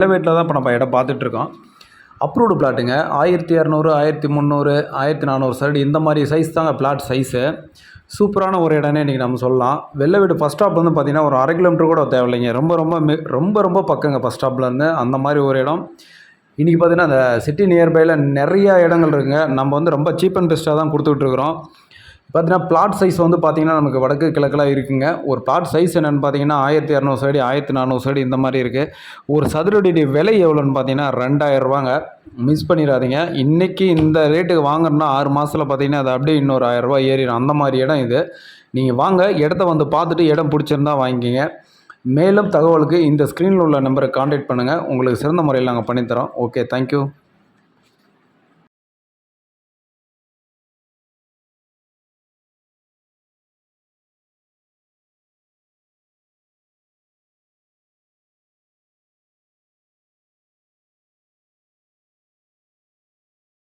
எலவேட்டில் தான் இப்போ நம்ம இடம் பார்த்துட்ருக்கோம். அப்ரூவ்டு பிளாட்டுங்க ஆயிரத்தி இரநூறு ஆயிரத்தி முந்நூறு ஆயிரத்தி நானூறு சைடு இந்த மாதிரி சைஸ் தாங்க பிளாட் சைஸு சூப்பரான ஒரு இடம்னே இன்றைக்கி நம்ம சொல்லலாம். வெள்ளை வீடு ஃபஸ்ட் ஸ்டாப் வந்து பார்த்திங்கன்னா ஒரு அரை கிலோமீட்டர் கூட தேவையில்லைங்க. ரொம்ப ரொம்ப ரொம்ப ரொம்ப பக்கங்க ஃபஸ்ட் ஸ்டாப்லேருந்து அந்த மாதிரி ஒரு இடம். இன்றைக்கி பார்த்தீங்கன்னா அந்த சிட்டி நியர்பையில் நிறையா இடங்கள் இருக்குங்க. நம்ம வந்து ரொம்ப சீப் அண்ட் பெஸ்ட்டாக தான் கொடுத்துட்ருக்குறோம். பார்த்தீங்கன்னா பிளாட் சைஸ் வந்து பார்த்தீங்கன்னா நமக்கு வடக்கு கிழக்கெல்லாம் இருக்குங்க. ஒரு பிளாட் சைஸ் என்னென்னு பார்த்தீங்கன்னா ஆயிரத்தி இரநூறு சைடு ஆயிரத்தி நானூறு சைடு இந்த மாதிரி இருக்குது ஒரு சதுரடி விலை எவ்வளோன்னு பார்த்தீங்கன்னா ரெண்டாயிரம் ரூபாங்க. மிஸ் பண்ணிடாதீங்க. இன்றைக்கி இந்த ரேட்டுக்கு வாங்குறோன்னா ஆறு மாதத்தில் பார்த்தீங்கன்னா அது அப்படியே இன்னொரு ஆயிரம் ஏறிடும். அந்த மாதிரி இடம் இது. நீங்கள் வாங்க இடத்த வந்து பார்த்துட்டு இடம் பிடிச்சிருந்தா வாங்கிக்கிங்க. மேலும் தகவலுக்கு இந்த ஸ்க்ரீனில் உள்ள நம்பரை காண்டாக்ட் பண்ணுங்கள் உங்களுக்கு சிறந்த முறையில் நாங்கள் பண்ணித்தரோம். Okay thank you